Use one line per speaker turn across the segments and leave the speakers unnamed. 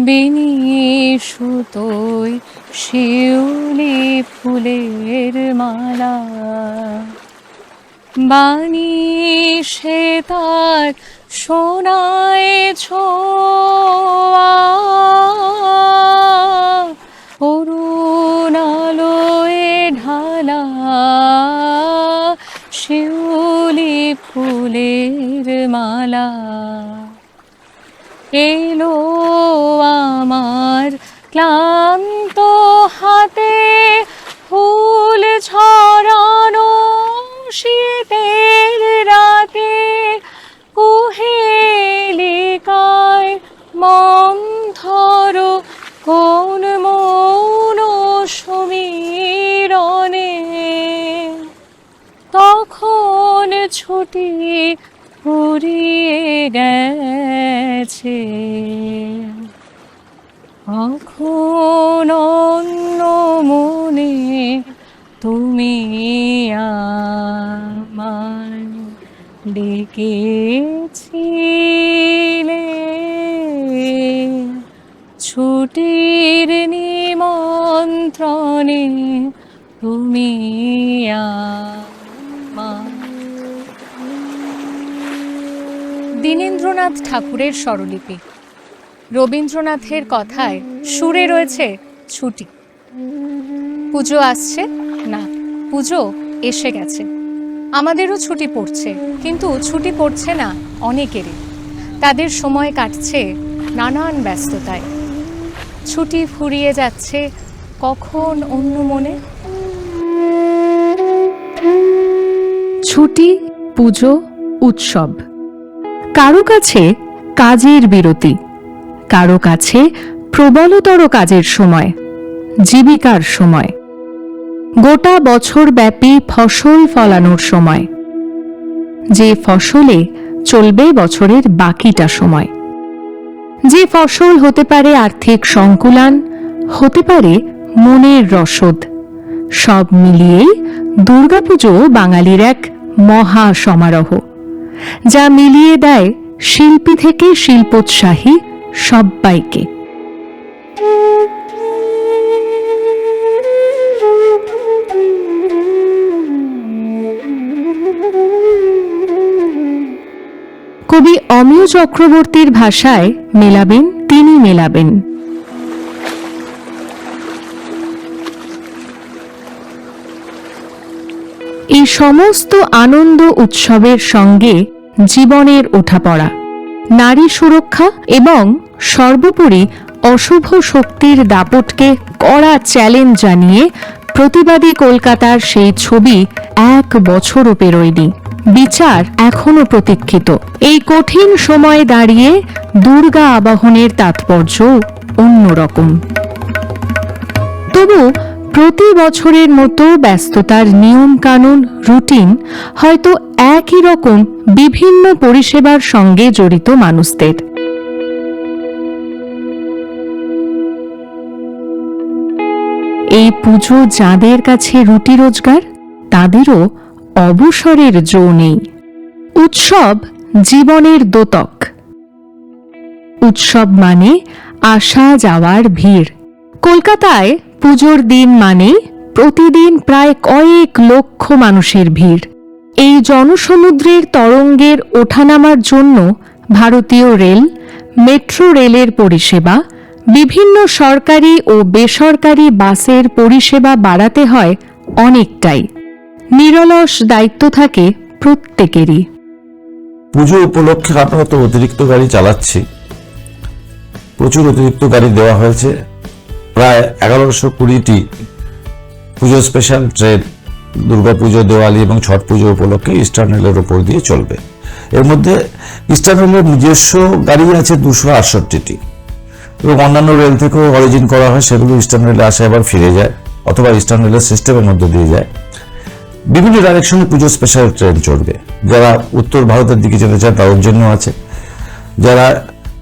লেখন তোমার বেনি সুতোয় শিউলি ফুলের মালা। বাণী সে তার সোনায় ছোঁয়া। ঢালা শিউলি ফুলের মালা। এলো আমার ক্লান্ত হাতে ফুল ছড়ানো শীতের রাতে কুহেলিকায় মন্থর কোন মৌন সমীরণে। তখন ছুটি ফুরিয়ে গেছে। এখন অন্য মনে তুমি আমায় ডেকেছিলে। ছুটির নিমন্ত্রণে তুমি আমায় দীনেন্দ্রনাথ ঠাকুরের স্বরলিপি। রবীন্দ্রনাথের কথায় সুরে রয়েছে ছুটি। পুজো আসছে, না, পুজো এসে গেছে। আমাদেরও ছুটি পড়ছে, কিন্তু ছুটি পড়ছে না অনেকেরই। তাদের সময় কাটছে নানান ব্যস্ততায়। ছুটি ফুরিয়ে যাচ্ছে কখন অন্য মনে?
ছুটি, পুজো, উৎসব। কারও কাছে কাজের বিরতি, কারও কাছে প্রবলতর কাজের সময়, জীবিকার সময়, গোটা বছর ব্যাপী ফসল ফলানোর সময়, যে ফসলে চলবে বছরের বাকিটা সময়। যে ফসল হতে পারে আর্থিক সংকুলান, হতে পারে মনের রসদ, সব মিলিয়েই দুর্গাপুজো বাঙালির এক মহা সমারোহ। যা মিলিয়ে দেয় শিল্পী থেকে শিল্পোৎসাহী সব্বাইকে। কবি অমিয় চক্রবর্তীর ভাষায় মেলাবেন তিনি মেলাবেন। সমস্ত আনন্দ উৎসবের সঙ্গে জীবনের ওঠাপড়া, নারী সুরক্ষা এবং সর্বোপরি অশুভ শক্তির দাপটকে কড়া চ্যালেঞ্জ জানিয়ে প্রতিবাদী কলকাতার সেই ছবি এক বছরও পেরোয়নি। বিচার এখনও প্রতীক্ষিত। এই কঠিন সময়ে দাঁড়িয়ে দুর্গা আবাহনের তাৎপর্য অন্যরকম। তবু প্রতি বছরের মতো ব্যস্ততার নিয়ম কানুন রুটিন হয়তো একই রকম বিভিন্ন পরিষেবার সঙ্গে জড়িত মানুষদের। এই পুজো যাদের কাছে রুটি রোজগার, তাদেরও অবসরের জো নেই। উৎসব জীবনের দোতক। উৎসব মানে আসা যাওয়ার ভিড়। কলকাতায় পুজোর দিন মানেই প্রতিদিন প্রায় কয়েক লক্ষ মানুষের ভিড়। এই জনসমুদ্রের তরঙ্গের ওঠানামার জন্য ভারতীয় রেল, মেট্রো রেলের পরিষেবা, বিভিন্ন সরকারি ও বেসরকারি বাসের পরিষেবা বাড়াতে হয় অনেকটাই। নিরলস দায়িত্ব থাকে প্রত্যেকেরই।
পুজো উপলক্ষে আমরা তো অতিরিক্ত গাড়ি চালাচ্ছি। প্রচুর অতিরিক্ত গাড়ি দেওয়া হয়েছে। প্রায় এগারোশো কুড়িটি পুজো স্পেশাল ট্রেন দুর্গাপুজো দেওয়ালি এবং ছট পুজো উপলক্ষে ইস্টার্ন রেলের ওপর দিয়ে চলবে। এর মধ্যে ইস্টার্ন রেলের নিজস্ব গাড়ি আছে দুশো আটষট্টিটি এবং অন্যান্য রেল থেকেও অরিজিন করা হয়, সেগুলো ইস্টার্ন রেলে আসে, আবার ফিরে যায় অথবা ইস্টার্ন রেলের সিস্টেমের মধ্যে দিয়ে যায়। বিভিন্ন ডাইরেকশনে পুজো স্পেশাল ট্রেন চলবে। যারা উত্তর ভারতের দিকে যেতে চান, তাদের জন্য আছে। যারা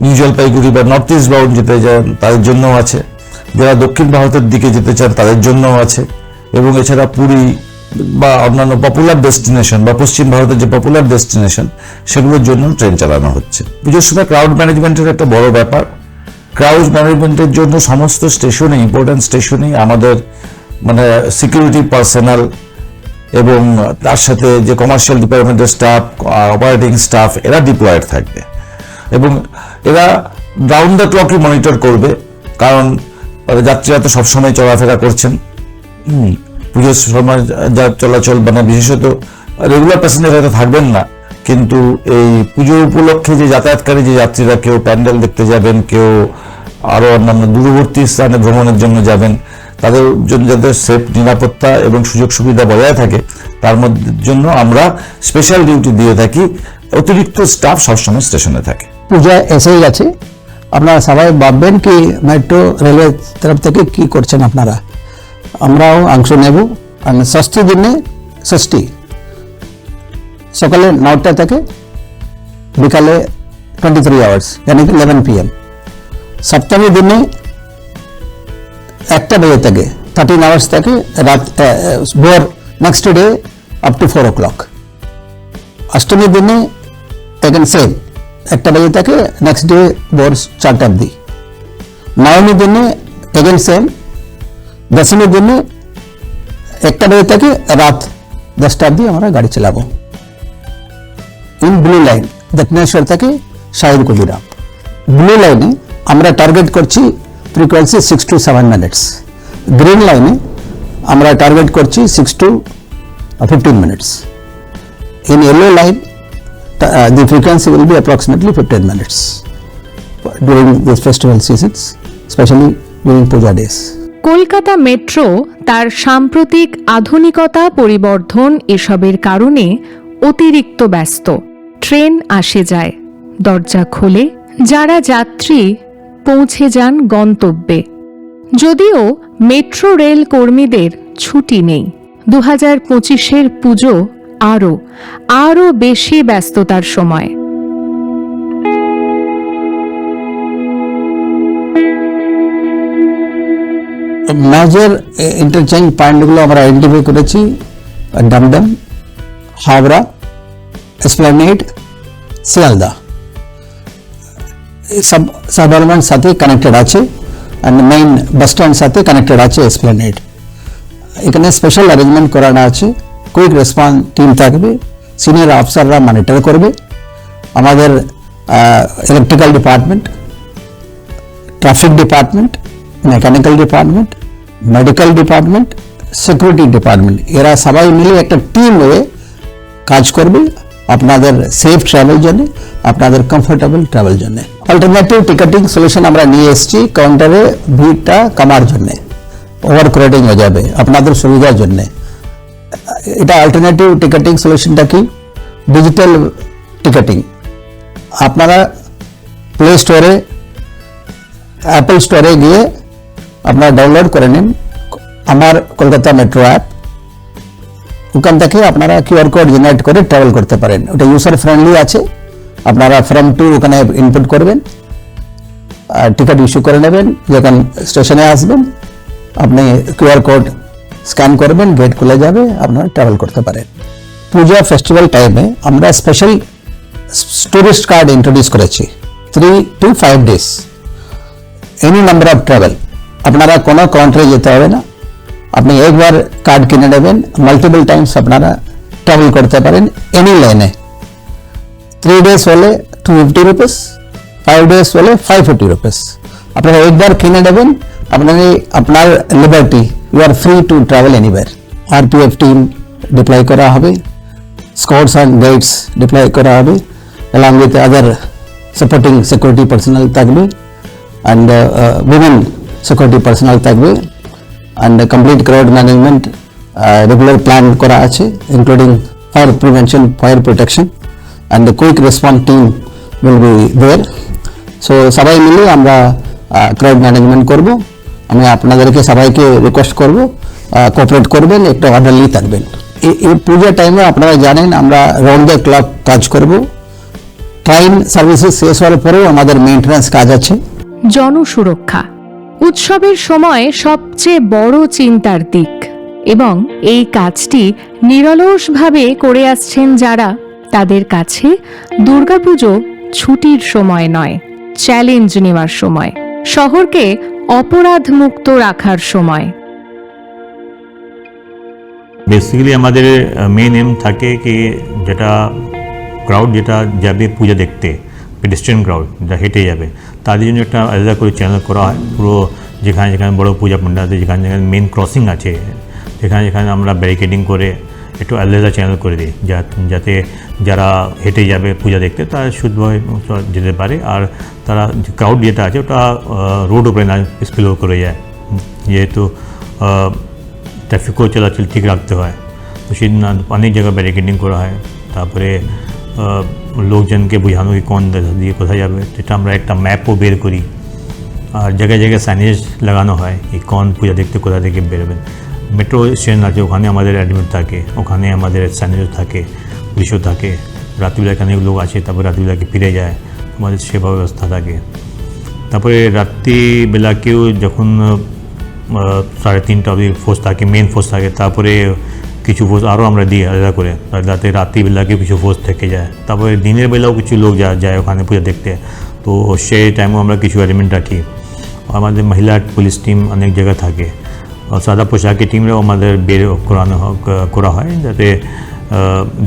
নিউ জলপাইগুড়ি বা নর্থ ইস্ট বাউন্ড যেতে চান, তাদের জন্য আছে। যারা দক্ষিণ ভারতের দিকে যেতে চান তাদের জন্য আছে। এবং এছাড়া পুরী বা অন্যান্য পপুলার ডেস্টিনেশন বা পশ্চিম ভারতের যে পপুলার ডেস্টিনেশন সেগুলোর জন্য ট্রেন চালানো হচ্ছে। পুজোর সময় ক্রাউড ম্যানেজমেন্টের একটা বড় ব্যাপার। ক্রাউড ম্যানেজমেন্টের জন্য সমস্ত স্টেশনে ইম্পর্টেন্ট স্টেশনেই আমাদের মানে সিকিউরিটি পার্সোনাল এবং তার সাথে যে কমার্শিয়াল ডিপার্টমেন্টের স্টাফ অপারেটিং স্টাফ এরা ডিপ্লয়েড থাকবে। এবং এরা রাউন্ড দ্য ক্লকই মনিটর করবে। কারণ তাদের যাত্রীরা তো সবসময় চলাফেরা করছেন। পুজোর সময় যা চলাচল মানে বিশেষত রেগুলার প্যাসেঞ্জার হয়তো থাকবেন না, কিন্তু এই পুজো উপলক্ষে যে যাতায়াতকারী যে যাত্রীরা কেউ প্যান্ডেল দেখতে যাবেন, কেউ আরও অন্যান্য দূরবর্তী স্থানে ভ্রমণের জন্য যাবেন, তাদের জন্য যাতে সেফ নিরাপত্তা এবং সুযোগ সুবিধা বজায় থাকে, তার মধ্যে জন্য আমরা স্পেশাল ডিউটি দিয়ে থাকি। অতিরিক্ত স্টাফ সবসময় স্টেশনে থাকে।
পূজা এসেই গেছে। আপনারা সবাই ভাববেন কি মেট্রো রেলওয়ে তরফ থেকে কি করছেন আপনারা? আমরাও অংশ নেব ষষ্ঠী দিনে ষষ্ঠী। সকালে নটা থেকে বিকালে টোয়েন্টি থ্রি আওয়ার্স মানে কি ইলেভেন পি এম সপ্তমী দিনে একটা বেজে থেকে থার্টিন আওয়ার্স থেকে রাত ভোর next day up to four o'clock Ashtami দিনে এগেন সেম একটা বেজে থেকে নেক্সট ডে ভোর চারটা অব্দি নবমী দিনে এগেন সেম দশমী দিনে একটা বেজে থেকে রাত দশটা অব্দি আমরা গাড়ি চালাবো। ইন ব্লু লাইন দক্ষিণেশ্বর থেকে শাহিদ কুদিরাম ব্লু লাইনে আমরা টার্গেট করছি frequency six to seven minutes green লাইনে আমরা টার্গেট করছি six to fifteen minutes line t- uh, the frequency will be approximately 15 minutes during these festival seasons, especially during puja days.
Kolkata metro তার সাম্প্রতিক আধুনিকতা পরিবর্ধন এসবের কারণে অতিরিক্ত ব্যস্ত। ট্রেন আসে যায়, দরজা খোলে, যারা যাত্রী পৌঁছে যান গন্তব্যে। যদিও মেট্রো রেল কর্মীদের ছুটি নেই দু হাজার পঁচিশের পুজো আরও আরও বেশি ব্যস্ততার সময়।
মেজর ইন্টারচেঞ্জ পয়েন্টগুলো আমরা আইডেন্টিফাই করেছি ডামডাম হাওড়া এসপ্লানেড শিয়ালদা সব সাধারণের সাথে কানেক্টেড আছে অ্যান্ড মেইন বাস স্ট্যান্ড সাথে কানেক্টেড আছে এসপ্লানেড এখানে স্পেশাল অ্যারেঞ্জমেন্ট করানো আছে। কুইক রেসপন্স টিম থাকবে সিনিয়র অফিসাররা মনিটর করবে, আমাদের electrical department traffic department mechanical department medical department security department এরা সবাই মিলে একটা টিম হয়ে কাজ করবে আপনাদের সেফ ট্রাভেল জন্য, আপনাদের কমফোর্টেবল ট্রাভেল জন্য। অল্টারনেটিভ টিকেটিং সলিউশন আমরা নিয়ে এসেছি কাউন্টারে ভিড়টা কমার জন্য ওভার ক্রাউডিং হয়ে যাবে, আপনাদের সুবিধার জন্য। এটা অল্টারনেটিভ টিকেটিং সলিউশনটা কি? ডিজিটাল টিকেটিং আপনারা প্লে স্টোরে অ্যাপল স্টোরে গিয়ে আপনারা ডাউনলোড করে নিন আমার কলকাতা মেট্রো অ্যাপ ওখান থেকে আপনারা কিউআর কোড জেনারেট করে ট্রাভেল করতে পারেন। ওটা ইউজার ফ্রেন্ডলি আছে। আপনারা ফ্রম টু ওখানে ইনপুট করবেন। আর টিকিট ইস্যু করে নেবেন। যখন স্টেশনে আসবেন, আপনি কিউআর কোড স্ক্যান করবেন গেট খুলে যাবে, আপনারা ট্রাভেল করতে পারেন। পূজা ফেস্টিভ্যাল টাইমে আমরা স্পেশাল টুরিস্ট কার্ড ইন্ট্রোডিউস করেছি। Three to five days any number of travel আপনারা কোনো কাউন্টারে যেতে হবে না। আপনি একবার কার্ড কিনে নেবেন মাল্টিপল টাইমস আপনারা ট্রাভেল করতে পারেন এনি লাইনে থ্রি ডেজ হলে two fifty rupees five days হলে ফাইভ ফিফটি রুপিস আপনারা একবার কিনে নেবেন আপনার আপনার liberty you are free to travel anywhere RPF team deploy করা হবে স্কোয়াডস অ্যান্ড গাইডস ডিপ্লয় করা হবে along with other supporting security personnel থাকবে and uh, uh, women security personnel থাকবে and uh, complete crowd management uh, regular plan করা আছে including fire prevention fire protection and the quick response team will be there so সবাই মিলে আমরা crowd management করব আমি আপনাদেরকে সবাইকে রিকোয়েস্ট করব কোঅপারেট করবেন, একটু অর্ডারলি থাকবেন। এই- পূজার টাইমে আপনারা জানেন, আমরা রাউন্ড দ্য ক্লক কাজ করব। ট্রেন সার্ভিসেস শেষ হওয়ার পরেও আমাদের মেনটেন্যান্স কাজ আছে।
জনসুরক্ষা। উৎসবের সময় সবচেয়ে বড় চিন্তার দিক। এবং এই কাজটি নিরলসভাবে করে আসছেন যারা, তাদের কাছে দুর্গাপুজো ছুটির সময় নয় চ্যালেঞ্জ নেওয়ার সময়। শহরকে অপরাধমুক্ত রাখার সময়।
বেসিক্যালি আমাদের মেন এম থাকে কি যেটা ক্রাউড যেটা যাবে পূজা দেখতে পেডেস্ট্রিয়ান ক্রাউড যা হেঁটে যাবে। তাদের জন্য একটা আলাদা করে চ্যানেল করা হয়। পুরো যেখানে যেখানে বড় পূজা পণ্ডাল আছে, যেখানে যেখানে মেন ক্রসিং আছে, যেখানে যেখানে আমরা ব্যারিকেডিং করে একটু আলাদা চ্যানেল করে দিই, যা- যাতে যারা হেঁটে যাবে পূজা দেখতে, তারা শুদ্ধভাবে যেতে পারে। আর তারা ক্রাউড যেটা আছে, ওটা রোড উপরে না স্পিল করে যায়। যেহেতু ট্রাফিকও চলাচল ঠিক রাখতে হয়। তো জন্য অনেক জায়গায় ব্যারিকেডিং করা হয়। তারপরে লোকজনকে বোঝানো কি কোন দিয়ে কোথায় যাবে, সেটা আমরা একটা ম্যাপও বের করি। আর জায়গায় জায়গায় সাইনেজ লাগানো হয়, এই কোন পূজা দেখতে, কোথা থেকে বেরোবেন। মেট্রো স্টেশন আছে, ওখানে আমাদের অ্যাডমিট থাকে, ওখানে আমাদের সাইনেজও থাকে, পুলিশও থাকে। রাত্রিবেলা এখানে লোক আছে তারপর রাত্রিবেলাকে ফিরে যায়, আমাদের সেবা ব্যবস্থা থাকে। তারপরে রাত্রিবেলাকেও যখন সাড়ে তিনটা অবধি ফোর্স থাকে মেন ফোর্স থাকে, তারপরে কিছু ফোর্স আরও আমরা দিই আলাদা করে, যাতে রাত্রিবেলাকে কিছু ফোর্স থেকে যায়। তারপরে দিনের বেলাও কিছু লোক যা, যায় ওখানে পূজা দেখতে। তো সেই টাইমেও আমরা কিছু অ্যারেঞ্জমেন্ট রাখি। আমাদের মহিলা পুলিশ টিম অনেক জায়গায় থাকে। সাদা পোশাকের টিমরাও আমাদের বের করানো হোক করা হয় যাতে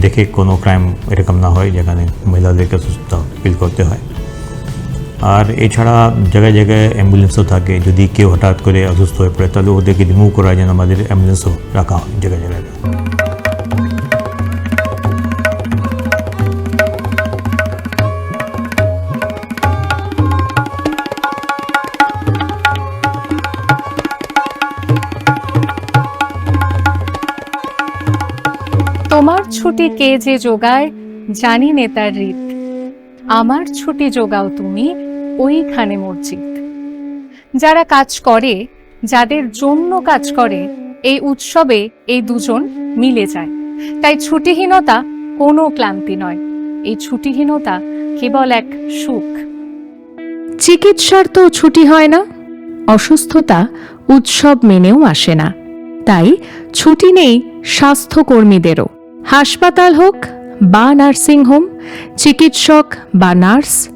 দেখে কোনো ক্রাইম এরকম না হয় যেখানে মহিলাদেরকে সুস্থ ফিল করতে হয় আর এছাড়া জায়গায় জায়গায় অ্যাম্বুলেন্সও থাকে যদি কেউ হঠাৎ করে অসুস্থ হয়ে পড়ে তাহলে ওদেরকে রিমুভ করার জন্য আমাদের অ্যাম্বুলেন্সও রাখা হয় জায়গায় জায়গায়
তোমার ছুটি কে যে যোগায় জানি নেতার রীত। আমার ছুটি যোগাও তুমি, ওইখানে মসজিদ। যারা কাজ করে, যাদের জন্য কাজ করে, এই উৎসবে এই দুজন মিলে যায়। তাই ছুটিহীনতা কোনো ক্লান্তি নয়। এই ছুটিহীনতা কেবল এক সুখ।
চিকিৎসার তো ছুটি হয় না। অসুস্থতা উৎসব মেনেও আসে না। তাই ছুটি নেই স্বাস্থ্যকর্মীদেরও। হাসপাতাল হোক বা নার্সিং হোম, চিকিৎসক বা নার্স,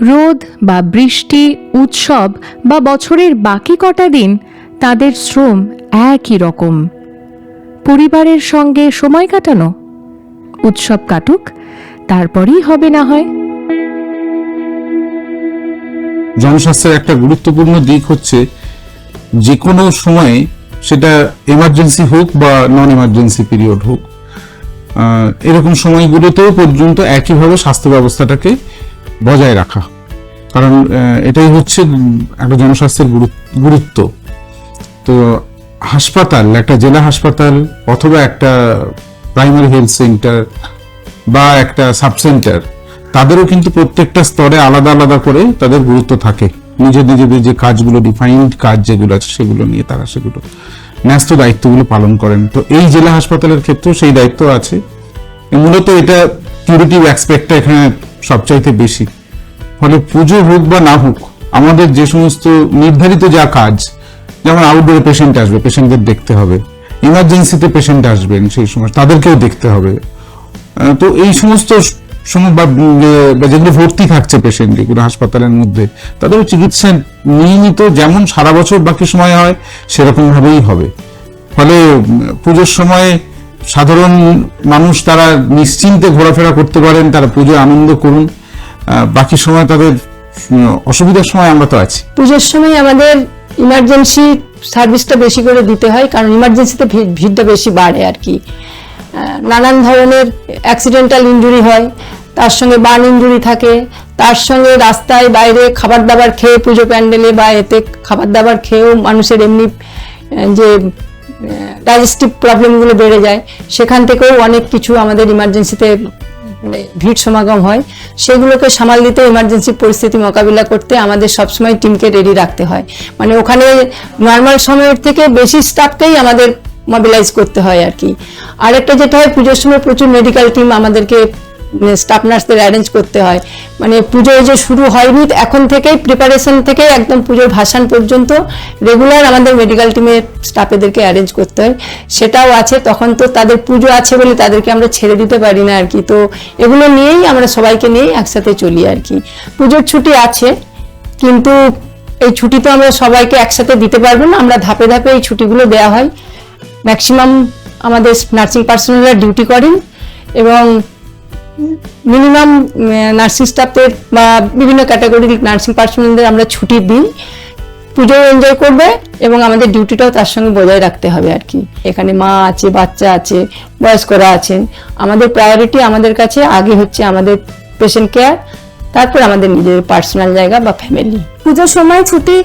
রোদ বা বৃষ্টি, উৎসব বা বছরের বাকি কটা দিন তাদের শ্রম একই রকম। পরিবারের সঙ্গে সময় কাটানো, উৎসব কাটুক, তারপরেই হবে না হয়।
জনস্বাস্থ্যের একটা গুরুত্বপূর্ণ দিক হচ্ছে যে কোনো সময়ে সেটা এমার্জেন্সি হোক বা নন এমার্জেন্সি পিরিয়ড হোক এরকম সময়গুলোতেও পর্যন্ত একইভাবে স্বাস্থ্য ব্যবস্থাটাকে বজায় রাখা। কারণ এটাই হচ্ছে একটা জনস্বাস্থ্যের গুরুত্ব। তো হাসপাতাল, একটা জেলা হাসপাতাল অথবা একটা প্রাইমারি হেলথ সেন্টার বা একটা সাব সেন্টার তাদেরও কিন্তু প্রত্যেকটা স্তরে আলাদা আলাদা করে তাদের গুরুত্ব থাকে। নিজের নিজেদের যে কাজগুলো ডিফাইন্ড কাজ যেগুলো আছে সেগুলো নিয়ে তারা সেগুলো ন্যস্ত দায়িত্বগুলো পালন করেন। তো এই জেলা হাসপাতালের ক্ষেত্রেও সেই দায়িত্ব আছে। মূলত এটা কিউরিটিভ অ্যাসপেক্টটা এখানে সবচাইতে বেশি। ফলে পুজো হোক বা না হোক, আমাদের যে সমস্ত নির্ধারিত যা কাজ, যেমন আউটডোরে পেশেন্ট আসবে পেশেন্টদের দেখতে হবে। ইমার্জেন্সিতে পেশেন্ট আসবেন সেই সময়, তাদেরকেও দেখতে হবে। তো এই সমস্ত বা যেগুলো ভর্তি থাকছে পেশেন্ট এগুলো হাসপাতালের মধ্যে তাদের চিকিৎসা নিয়মিত যেমন সারা বছর বাকি সময় হয় সেরকম ভাবেই হবে। ফলে, পুজোর সময় সাধারণ মানুষ তারা নিশ্চিন্তে ঘোরাফেরা করতে পারেন, তারা পুজো আনন্দ করুন। বাকি সময় তাদের অসুবিধার সময় আমরা তো আছি।
পুজোর সময় আমাদের ইমার্জেন্সি সার্ভিসটা বেশি করে দিতে হয়, কারণ ইমার্জেন্সিতে ভিড়টা বেশি বাড়ে আর কি। নানান ধরনের অ্যাক্সিডেন্টাল ইনজুরি হয় তার সঙ্গে বান ইনজুরি থাকে, তার সঙ্গে রাস্তায় বাইরে খাবার দাবার খেয়ে পুজো প্যান্ডেলে বা এতে খাবার দাবার খেয়েও মানুষের এমনি যে ডাইজেস্টিভ প্রবলেমগুলো বেড়ে যায়। সেখান থেকেও অনেক কিছু আমাদের ইমার্জেন্সিতে মানে ভিড় সমাগম হয়। সেগুলোকে সামাল দিতে ইমার্জেন্সি পরিস্থিতি মোকাবিলা করতে আমাদের সবসময় টিমকে রেডি রাখতে হয়। মানে ওখানে নর্মাল সময়ের থেকে বেশি স্টাফকেই আমাদের মোবিলাইজ করতে হয় আর কি। আরেকটা যেটা হয়, পুজোর সময় প্রচুর মেডিকেল টিম আমাদেরকে স্টাফ নার্সদের অ্যারেঞ্জ করতে হয়। মানে পুজো যে শুরু হয়নি, এখন থেকেই প্রিপারেশন থেকে একদম পুজোর ভাসান পর্যন্ত রেগুলার আমাদের মেডিকেল টিমের স্টাফেদেরকে অ্যারেঞ্জ করতে হয়। সেটাও আছে, তখন তো তাদের পুজো আছে বলে তাদেরকে আমরা ছেড়ে দিতে পারি না আর কি। তো এগুলো নিয়েই আমরা সবাইকে নিয়েই একসাথে চলি আর কি। পুজোর ছুটি আছে, কিন্তু এই ছুটি তো আমরা সবাইকে একসাথে দিতে পারব না, আমরা ধাপে ধাপে এই ছুটিগুলো দেওয়া হয়। ম্যাক্সিমাম আমাদের নার্সিং পার্সোনালরা ডিউটি করেন এবং মিনিমাম নার্সিং স্টাফের বা বিভিন্ন ক্যাটাগরির নার্সিং পার্সোনালদের আমরা ছুটি দিই। পুজো এনজয় করবে এবং আমাদের ডিউটিটাও তার সঙ্গে বজায় রাখতে হবে আর কি। এখানে মা আছে, বাচ্চা আছে, বয়স্করা আছেন। আমাদের প্রায়োরিটি আমাদের কাছে, আগে হচ্ছে আমাদের পেশেন্ট কেয়ার তারপর আমাদের নিজের পার্সোনাল জায়গা বা ফ্যামিলি
পুজোর সময় ছুটি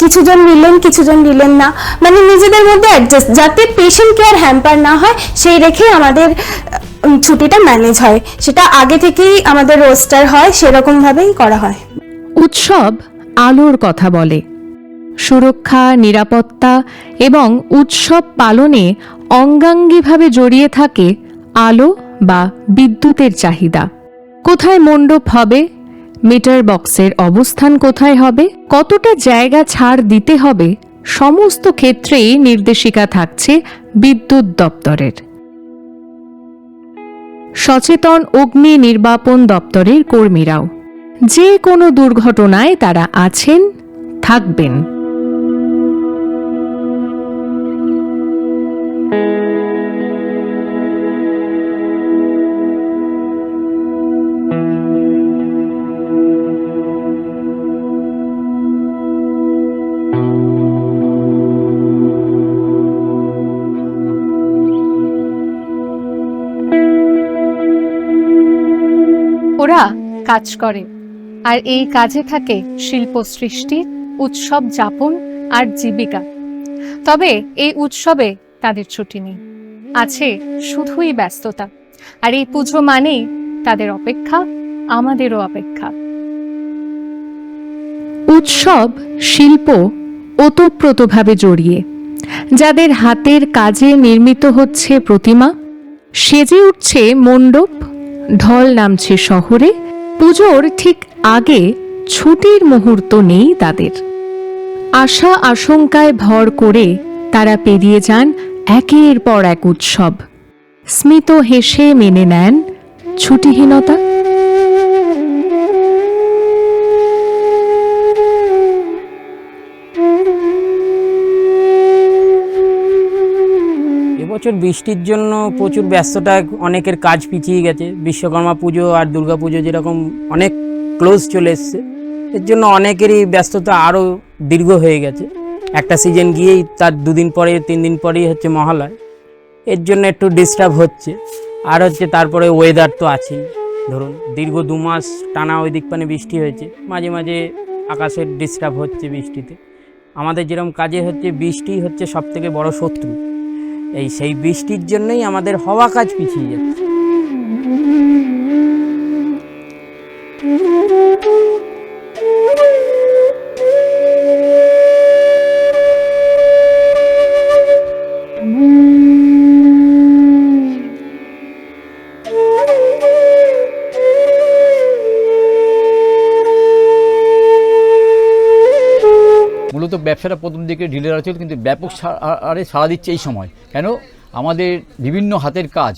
কিছুজন নিলেন কিছুজন নিলেন না। মানে নিজেদের মধ্যে অ্যাডজাস্ট যাতে পেশেন্ট কেয়ার হ্যাম্পার না হয় সেই রেখে আমাদের ছুটিটা ম্যানেজ হয়। সেটা আগে থেকেই আমাদের রোস্টার হয় সেরকমভাবেই করা হয়।
উৎসব আলোর কথা বলে। সুরক্ষা নিরাপত্তা এবং উৎসব পালনে অঙ্গাঙ্গিভাবে জড়িয়ে থাকে আলো বা বিদ্যুতের চাহিদা। কোথায় মণ্ডপ হবে? মিটার বক্সের অবস্থান কোথায় হবে? কতটা জায়গা ছাড় দিতে হবে? সমস্ত ক্ষেত্রেই নির্দেশিকা থাকছে বিদ্যুৎ দপ্তরের। সচেতন অগ্নি নির্বাপন দপ্তরের কর্মীরাও। যে কোনো দুর্ঘটনায় তারা আছেন, থাকবেন।
কাজ করে। আর এই কাজে থাকে শিল্প সৃষ্টি, উৎসব যাপন আর জীবিকা। তবে এই উৎসবে তাদের ছুটি নেই। আছে শুধুই ব্যস্ততা। আর এই পুজো মানেই তাদের অপেক্ষা, আমাদেরও অপেক্ষা।
উৎসব, শিল্প ওতপ্রোতভাবে জড়িয়ে। যাদের হাতের কাজে নির্মিত হচ্ছে প্রতিমা, সেজে উঠছে মণ্ডপ, ঢল নামছে শহরে পুজোর ঠিক আগে ছুটির মুহূর্ত নেই তাদের। আশা আশঙ্কায় ভর করে তারা পেরিয়ে যান একের পর এক উৎসব। স্মিত হেসে মেনে নেন ছুটিহীনতা।
এবছর বৃষ্টির জন্য প্রচুর ব্যস্ততা, অনেকের কাজ পিছিয়ে গেছে। বিশ্বকর্মা পুজো আর দুর্গা পুজো যেরকম অনেক ক্লোজ চলে এসছে, এর জন্য অনেকেরই ব্যস্ততা আরও দীর্ঘ হয়ে গেছে। একটা সিজন গিয়েই তার দুদিন পরে তিন দিন পরেই হচ্ছে মহালয়। এর জন্য একটু ডিস্টার্ব হচ্ছে। আর হচ্ছে তারপরে ওয়েদার তো আছেই। ধরুন, দীর্ঘ দু মাস টানা ওই দিক পানে বৃষ্টি হয়েছে, মাঝে মাঝে আকাশের ডিস্টার্ব হচ্ছে বৃষ্টিতে। আমাদের যেরকম কাজে হচ্ছে বৃষ্টি হচ্ছে সব থেকে বড় শত্রু। এই সেই বৃষ্টির জন্যই আমাদের হওয়া কাজ পিছিয়ে যাচ্ছে।
ব্যবসাটা প্রথম দিকে ঢিলে ছিল, কিন্তু ব্যাপক আরে সাড়া দিচ্ছে এই সময়। কেন? আমাদের বিভিন্ন হাতের কাজ,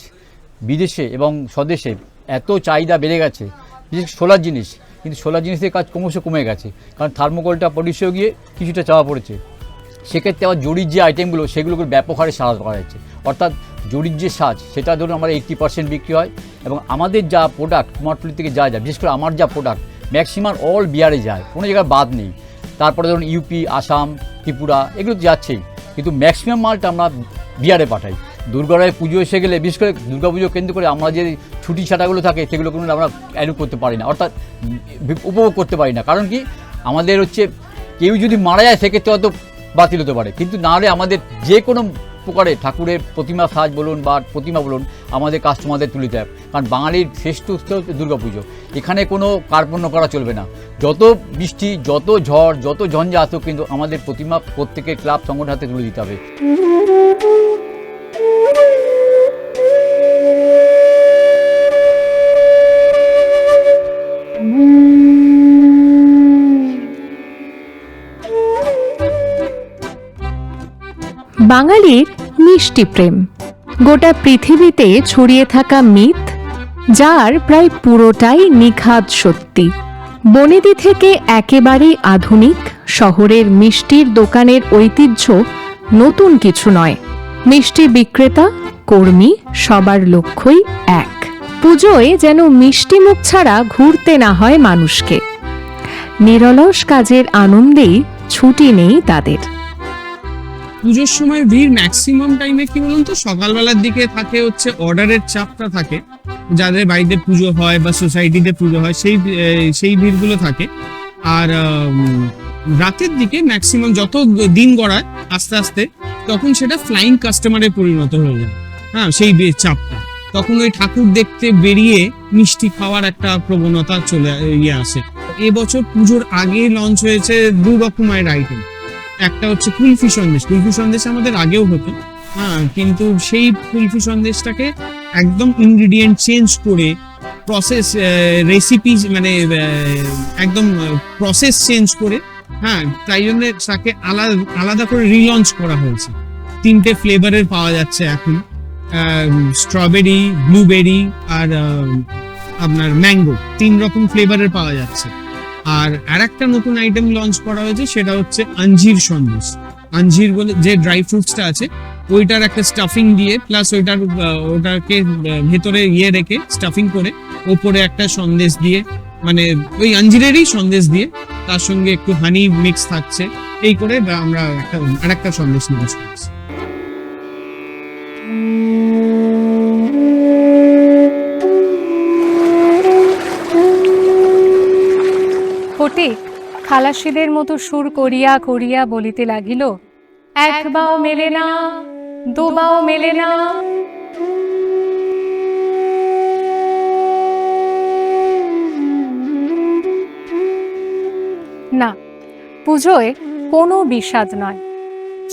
বিদেশে এবং স্বদেশে এত চাহিদা বেড়ে গেছে, বিশেষ সোলার জিনিস। কিন্তু সোলার জিনিসের কাজ ক্রমশ কমে গেছে, কারণ থার্মোকলটা পরিষেও গিয়ে কিছুটা চাওয়া পড়েছে। সেক্ষেত্রে আবার জরির যে আইটেমগুলো সেগুলোকে ব্যাপক হারে সাজ করা যাচ্ছে অর্থাৎ জরির যে সাজ, সেটা ধরুন আমার এইট্টি পার্সেন্ট বিক্রি হয়, এবং আমাদের যা প্রোডাক্ট কুমারটুলি থেকে যা যায় বিশেষ করে আমার যা প্রোডাক্ট ম্যাক্সিমাম অল বিহারে যায়, কোনো জায়গায় বাদ নেই। তারপরে ধরুন ইউপি আসাম ত্রিপুরা, এগুলো তো যাচ্ছেই। কিন্তু ম্যাক্সিমাম মালটা আমরা বিহারে পাঠাই। দুর্গারায় পুজো এসে গেলে, বিশেষ করে দুর্গা পুজো কেন্দ্র করে আমরা যে ছুটি ছাটাগুলো থাকে, সেগুলো কোনো আমরা অ্যালু করতে পারি না। অর্থাৎ উপভোগ করতে পারি না। কারণ কি? আমাদের হচ্ছে কেউ যদি মারা যায়, সেক্ষেত্রে হয়তো বাতিল হতে পারে। কিন্তু না হলে আমাদের যে কোনো ঠাকুরের প্রতিমা সাজ বলুন বা প্রতিমা বলুন আমাদের কাস্টমারদের তুলে দেয়। কারণ বাঙালির শ্রেষ্ঠ উৎসব দুর্গাপুজো। এখানে কোনো কার্পণ্য করা চলবে না। যত বৃষ্টি, যত ঝড়, যত ঝঞ্ঝা আসুক কিন্তু আমাদের প্রতিমা প্রত্যেকের ক্লাব সংগঠন হাতে তুলে দিতে হবে।
বাঙালির মিষ্টি প্রেম। গোটা পৃথিবীতে ছড়িয়ে থাকা মিথ, যার প্রায় পুরোটাই নিখাদ সত্যি। বনেদি থেকে একেবারেই আধুনিক, শহরের মিষ্টির দোকানের ঐতিহ্য নতুন কিছু নয়। মিষ্টি বিক্রেতা, কর্মী, সবার লক্ষ্যই এক। পুজোয় যেন মিষ্টি মুখ ছাড়া ঘুরতে না হয় মানুষকে। নিরলস কাজের আনন্দেই ছুটি নেই তাদের।
পুজোর সময় ভিড় ম্যাক্সিমাম টাইমে কি বলুন তো? সকালবেলার দিকে থাকে হচ্ছে অর্ডারের চাপটা থাকে। যাদের বাড়িতে পুজো হয় বা সোসাইটিতে পুজো হয়, সেই সেই ভিড়গুলো থাকে। আর রাতের দিকে ম্যাক্সিমাম যত দিন গড়ায় আস্তে আস্তে, তখন সেটা ফ্লাইং কাস্টমারে পরিণত হয়ে যায়। হ্যাঁ সেই চাপটা। তখন ওই ঠাকুর দেখতে বেরিয়ে মিষ্টি খাওয়ার একটা প্রবণতা চলে ইয়ে আসে। এবছর পুজোর আগে লঞ্চ হয়েছে দু রকমের আইটেম একটা হচ্ছে কুলফি সন্দেশ কুলফি সন্দেশ আমাদের আগেও হতো। হ্যাঁ কিন্তু সেই কুলফি সন্দেশটাকে একদম ইনগ্রিডিয়েন্ট চেঞ্জ করে প্রসেস রেসিপি মানে একদম প্রসেস চেঞ্জ করে হ্যাঁ তাই জন্য তাকে আলাদা আলাদা করে রিলঞ্চ করা হয়েছে। তিনটে ফ্লেভারের পাওয়া যাচ্ছে এখন। স্ট্রবেরি ব্লুবেরি আর আপনার ম্যাঙ্গো তিন রকম ফ্লেভারের পাওয়া যাচ্ছে। আর আরেকটা নতুন আইটেম লঞ্চ করা হয়েছে, সেটা হচ্ছে আঞ্জির সন্দেশ। আঞ্জির বলে যে ড্রাই ফ্রুটসটা আছে, ওইটার একটা স্টাফিং দিয়ে প্লাস ওইটার ওটাকে ভেতরে ইয়ে রেখে স্টাফিং করে ওপরে একটা সন্দেশ দিয়ে মানে ওই আঞ্জিরেরই সন্দেশ দিয়ে তার সঙ্গে একটু হানি মিক্স থাকছে, এই করে আমরা একটা, আরেকটা সন্দেশ লঞ্চ করছি।
খালাসিদের মতো সুর করিয়া করিয়া বলিতে লাগিল, এক বাও মেলে না, দু বাও মেলে না। না, পুজোয় কোনো বিষাদ নয়।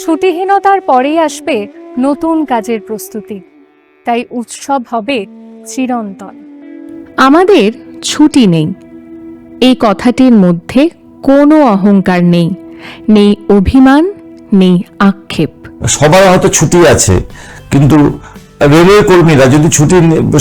ছুটিহীনতার পরেই আসবে নতুন কাজের প্রস্তুতি, তাই উৎসব হবে চিরন্তন।
আমাদের ছুটি নেই। এই কথাটির মধ্যে কোনো অহংকার নেই। নেই অভিমান, নেই আক্ষেপ।
সবার হয়তো ছুটি আছে, কিন্তু রেলওয়ে কর্মীরা যদি ছুটি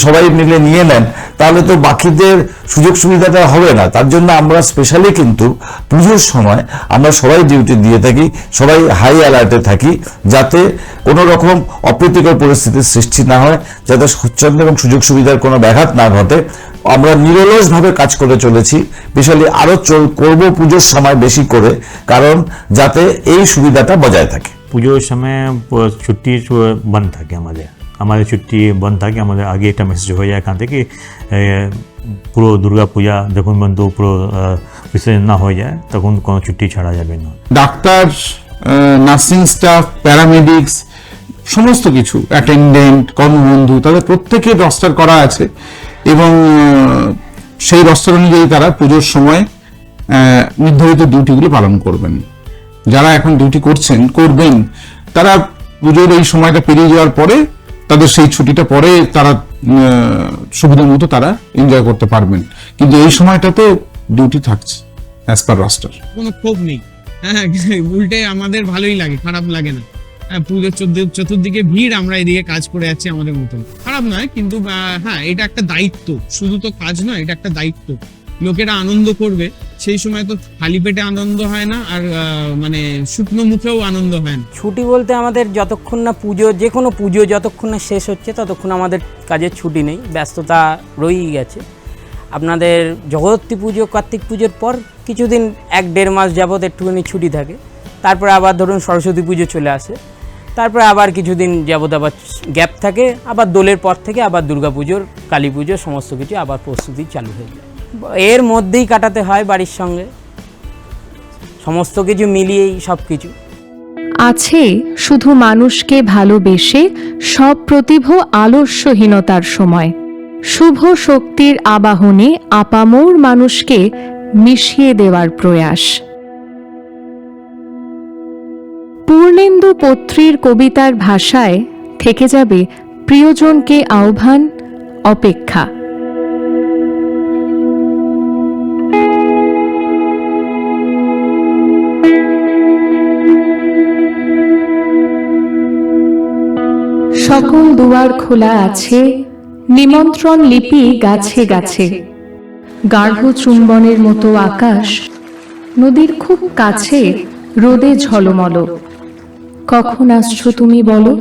সবাই মিলে নিয়ে নেন, তাহলে তো বাকিদের সুযোগ সুবিধাটা হবে না। তার জন্য আমরা স্পেশালি কিন্তু পুজোর সময় আমরা সবাই ডিউটি দিয়ে থাকি, সবাই হাই অ্যালার্টে থাকি, যাতে কোনো রকম অপ্রীতিকর পরিস্থিতির সৃষ্টি না হয়, যাতে স্বচ্ছন্দ এবং সুযোগ সুবিধার কোনো ব্যাঘাত না ঘটে। আমরা নিরলসভাবে কাজ করে চলেছি স্পেশালি আরও চল করব পুজোর সময় বেশি করে কারণ যাতে এই সুবিধাটা বজায় থাকে।
পুজোর সময় ছুটি বন্ধ থাকে আমাদের। আমাদের ছুটি বন্ধ থাকে আমাদের আগে একটা মেসেজ হয়ে যায় এখান থেকে পুরো দুর্গা পূজা যখন বন্ধু পুরো বিসর্জন না হয়ে যায় তখন কোনো ছুটি ছাড়া যাবে না।
ডাক্তার নার্সিং স্টাফ প্যারামেডিক্স সমস্ত কিছু অ্যাটেন্ডেন্ট কর্মবন্ধু তাদের প্রত্যেকের রস্টার করা আছে। এবং সেই রস্টার অনুযায়ী তারা পুজোর সময় নির্ধারিত ডিউটিগুলো পালন করবেন। যারা এখন ডিউটি করছেন, করবেন, তারা পুজোর এই সময়টা পেরিয়ে যাওয়ার পরে, তাদের সেই ছুটিটা পরে তারা সুবিধা মতো তারা এনজয় করতে পারবেন। কিন্তু এই সময়টাতে ডিউটি থাকছে অ্যাজ পার রস্টার
কোনো ক্ষোভ নেই। হ্যাঁ উল্টে আমাদের ভালোই লাগে, খারাপ লাগে না। পুজোর চতুর্দ- চতুর্দিকে ভিড় আমরা এদিকে কাজ করে যাচ্ছি আমাদের মতন। খারাপ নয়, কিন্তু হ্যাঁ এটা একটা দায়িত্ব। শুধু তো কাজ নয়, এটা একটা দায়িত্ব। লোকেরা আনন্দ করবে। সেই সময় তো খালি পেটে আনন্দ হয় না, আর মানে শুকনো মুখেও আনন্দ হয় না।
ছুটি বলতে আমাদের যতক্ষণ না পুজো, যে কোনো পুজো যতক্ষণ না শেষ হচ্ছে, ততক্ষণ আমাদের কাজের ছুটি নেই। ব্যস্ততা রয়েই গেছে। আপনাদের জগদ্ধাত্রী পুজো, কার্তিক পুজোর পর কিছুদিন, এক দেড় মাস যাবত একটুখানি ছুটি থাকে। তারপরে আবার ধরুন সরস্বতী পুজো চলে আসে। তারপরে আবার কিছুদিন যাবত আবার গ্যাপ থাকে, আবার দোলের পর থেকে আবার দুর্গা পুজোর কালী পুজো সমস্ত কিছু আবার প্রস্তুতি চালু হয়ে যায়। এর মধ্যেই কাটাতে হয় বাড়ির সঙ্গে। সমস্ত কিছু মিলিয়েই সব কিছু।
আছে শুধু মানুষকে ভালোবেসে সব প্রতিভ আলস্যহীনতার সময়। শুভ শক্তির আবাহনে আপামোর মানুষকে মিশিয়ে দেওয়ার প্রয়াস। পূর্ণেন্দু পত্রীর কবিতার ভাষায় থেকে যাবে প্রিয়জনকে আহ্বান, অপেক্ষা। সকল দুয়ার খোলা আছে, নিমন্ত্রণ লিপি গাছে গাছে। গাঢ় চুম্বনের মতো আকাশ, নদীর খুব কাছে, রোদে ঝলমল। কখন আসছো তুমি বলো?